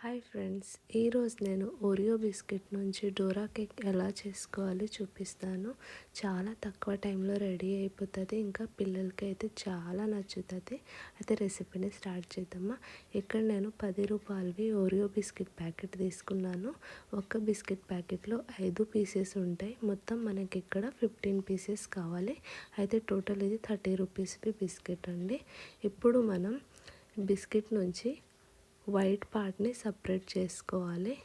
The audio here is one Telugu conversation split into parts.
హాయ్ ఫ్రెండ్స్ ఈరోజు నేను ఓరియో బిస్కెట్ నుంచి డోరా కేక్ ఎలా చేసుకోవాలో చూపిస్తాను. చాలా తక్కువ టైంలో రెడీ అయిపోతుంది ఇంకా పిల్లలకి అయితే చాలా నచ్చుతుంది. అయితే రెసిపీని స్టార్ట్ చేద్దామా? ఇక్కడ నేను పది రూపాయలవి ఓరియో బిస్కెట్ ప్యాకెట్ తీసుకున్నాను. ఒక బిస్కెట్ ప్యాకెట్లో ఐదు పీసెస్ ఉంటాయి. మొత్తం మనకి ఇక్కడ ఫిఫ్టీన్ పీసెస్ కావాలి. అయితే టోటల్ ఇది థర్టీ రూపీస్వి బిస్కెట్ అండి. ఇప్పుడు మనం బిస్కెట్ నుంచి వైట్ పార్ట్ని సపరేట్ చేసుకోవాలి.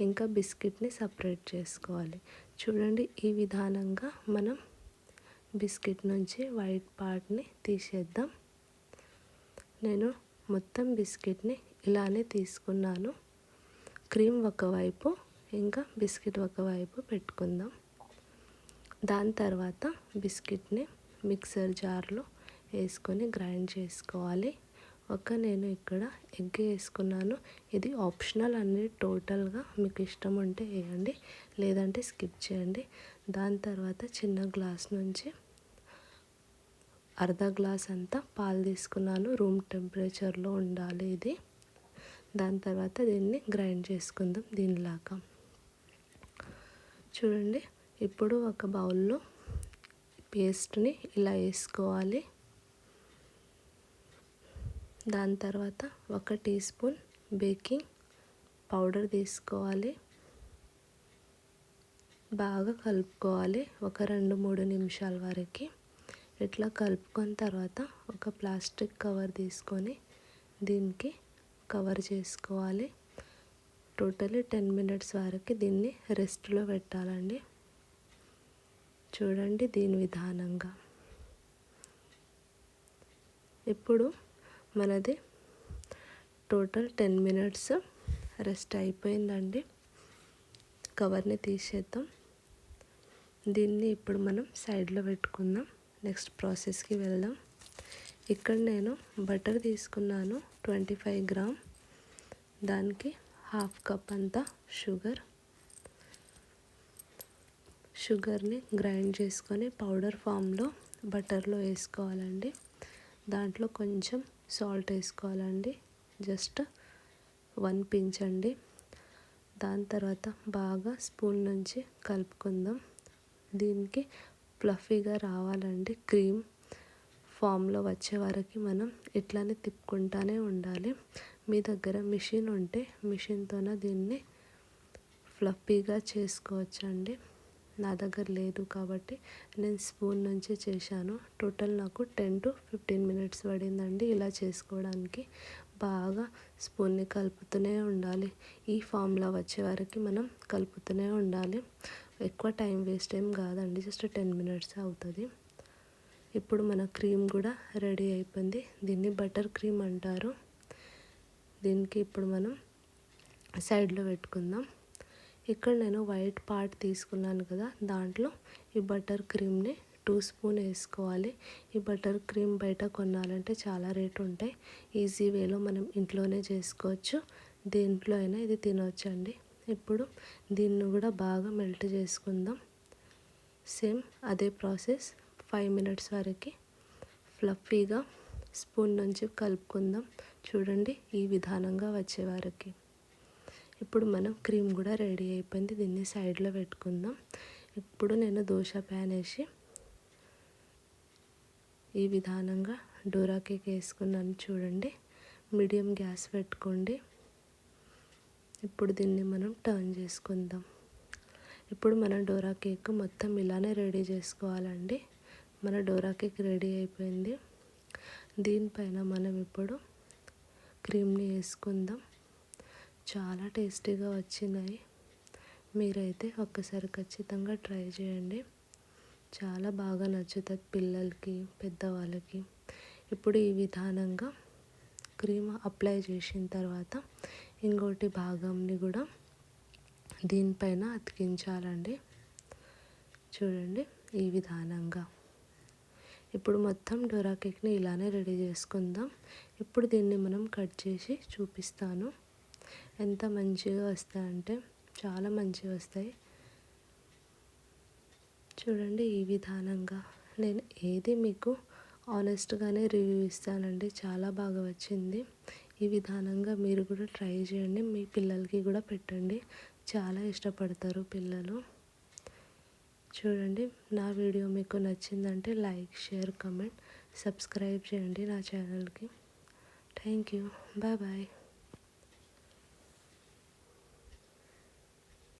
ఇంకా బిస్కెట్ని సపరేట్ చేసుకోవాలి. చూడండి ఈ విధానంగా మనం బిస్కెట్ నుంచి వైట్ పార్ట్ని తీసేద్దాం. నేను మొత్తం బిస్కెట్ని ఇలానే తీసుకున్నాను. క్రీమ్ ఒకవైపు ఇంకా బిస్కెట్ ఒకవైపు పెట్టుకుందాం. దాని తర్వాత బిస్కెట్ని మిక్సర్ జార్లో వేసుకొని గ్రైండ్ చేసుకోవాలి. ఒక నేను ఇక్కడ ఎగ్ వేసుకున్నాను. ఇది ఆప్షనల్ అండి. టోటల్గా మీకు ఇష్టం ఉంటే వేయండి. లేదంటే స్కిప్ చేయండి. దాని తర్వాత చిన్న గ్లాస్ నుంచి అర్ధ గ్లాస్ అంతా పాలు తీసుకున్నాను. రూమ్ టెంపరేచర్లో ఉండాలి ఇది. దాని తర్వాత దీన్ని గ్రైండ్ చేసుకుందాం దీనిలాగా. చూడండి ఇప్పుడు ఒక బౌల్లో పేస్ట్ని ఇలా వేసుకోవాలి. దాని తర్వాత ఒక టీ స్పూన్ బేకింగ్ పౌడర్ తీసుకోవాలి. బాగా కలుపుకోవాలి ఒక రెండు మూడు నిమిషాల వరకు. ఇట్లా కలుపుకున్న తర్వాత ఒక ప్లాస్టిక్ కవర్ తీసుకొని దీనికి కవర్ చేసుకోవాలి. టోటలీ టెన్ మినిట్స్ వరకు దీన్ని రెస్ట్లో పెట్టాలండి. చూడండి దీని విధానంగా. ఇప్పుడు మనది టోటల్ టెన్ మినిట్స్ రెస్ట్ అయిపోయిందండి. కవర్ని తీసేద్దాం. దీన్ని ఇప్పుడు మనం సైడ్లో పెట్టుకుందాం. నెక్స్ట్ ప్రాసెస్కి వెళ్దాం. ఇక్కడ నేను బటర్ తీసుకున్నాను ట్వంటీ ఫైవ్ గ్రామ్. దానికి హాఫ్ కప్ అంతా షుగర్. షుగర్ని గ్రైండ్ చేసుకొని పౌడర్ ఫామ్లో బటర్లో వేసుకోవాలండి. దాంట్లో కొంచెం సాల్ట్ వేసుకోవాలండి. జస్ట్ వన్ పించ్ అండి. దాని తర్వాత బాగా స్పూన్ నుంచి కలుపుకుందాం. దీనికి ఫ్లఫీగా రావాలండి. క్రీమ్ ఫామ్లో వచ్చే వరకు మనం ఇట్లానే తిప్పుకుంటానే ఉండాలి. మీ దగ్గర మిషన్ ఉంటే మిషన్తోన దీన్ని ఫ్లఫీగా చేసుకోవచ్చండి. నా దగ్గర లేదు కాబట్టి నేను స్పూన్ నుంచి చేశాను. టోటల్ నాకు టెన్ టు ఫిఫ్టీన్ మినిట్స్ పడిందండి ఇలా చేసుకోవడానికి. బాగా స్పూన్ని కలుపుతూనే ఉండాలి. ఈ ఫామ్లో వచ్చే వరకు మనం కలుపుతూనే ఉండాలి. ఎక్కువ టైం వేస్ట్ ఏం కాదండి జస్ట్ టెన్ మినిట్స్ అవుతుంది. ఇప్పుడు మన క్రీమ్ కూడా రెడీ అయిపోయింది. దీన్ని బటర్ క్రీమ్ అంటారు. దీనికి ఇప్పుడు మనం సైడ్లో పెట్టుకుందాం. ఇక్కడ నేను వైట్ పార్ట్ తీసుకున్నాను కదా దాంట్లో ఈ బటర్ క్రీమ్ని టూ స్పూన్ వేసుకోవాలి. ఈ బటర్ క్రీమ్ బయట కొనాలంటే చాలా రేటు ఉంటాయి. ఈజీ వేలో మనం ఇంట్లోనే చేసుకోవచ్చు. దీంట్లో అయినా ఇది తినవచ్చండి ఇప్పుడు దీన్ని కూడా బాగా మెల్ట్ చేసుకుందాం. సేమ్ అదే ప్రాసెస్ ఫైవ్ మినిట్స్ వరకు ఫ్లఫీగా స్పూన్ నుంచి కలుపుకుందాం. చూడండి ఈ విధానంగా వచ్చే ఇప్పుడు మనం క్రీమ్ కూడా రెడీ అయిపోయింది. దీన్ని సైడ్లో పెట్టుకుందాం. ఇప్పుడు నేను దోశ ప్యాన్ వేసి ఈ విధానంగా డోరా కేక్ వేసుకున్నాను చూడండి. మీడియం గ్యాస్ పెట్టుకోండి. ఇప్పుడు దీన్ని మనం టర్న్ చేసుకుందాం. ఇప్పుడు మన డోరా కేక్ మొత్తం ఇలానే రెడీ చేసుకోవాలండి. మన డోరా కేక్ రెడీ అయిపోయింది. దీనిపైన మనం ఇప్పుడు క్రీమ్ని వేసుకుందాం. చాలా టేస్టీగా వచ్చినాయి. మీరైతే ఒక్కసారి ఖచ్చితంగా ట్రై చేయండి. చాలా బాగా నచ్చుతుంది పిల్లలకి పెద్దవాళ్ళకి. ఇప్పుడు ఈ విధానంగా క్రీమ్ అప్లై చేసిన తర్వాత ఇంకోటి భాగంని కూడా దీనిపైన అతికించాలండి. చూడండి ఈ విధానంగా. ఇప్పుడు మొత్తం డోరా కేక్ని ఇలానే రెడీ చేసుకుందాం. ఇప్పుడు దీన్ని మనం కట్ చేసి చూపిస్తాను. ఎంత మంచిగా వస్తాయంటే చాలా మంచిగా వస్తాయి. చూడండి ఈ విధానంగా. నేను ఏది మీకు ఆనెస్ట్గానే రివ్యూ ఇస్తానండి చాలా బాగా వచ్చింది. ఈ విధానంగా మీరు కూడా ట్రై చేయండి. మీ పిల్లలకి కూడా పెట్టండి. చాలా ఇష్టపడతారు పిల్లలు. చూడండి నా వీడియో మీకు నచ్చిందంటే లైక్ షేర్ కమెంట్ సబ్స్క్రైబ్ చేయండి నా ఛానల్కి థ్యాంక్ యూ బాయ్ బాయ్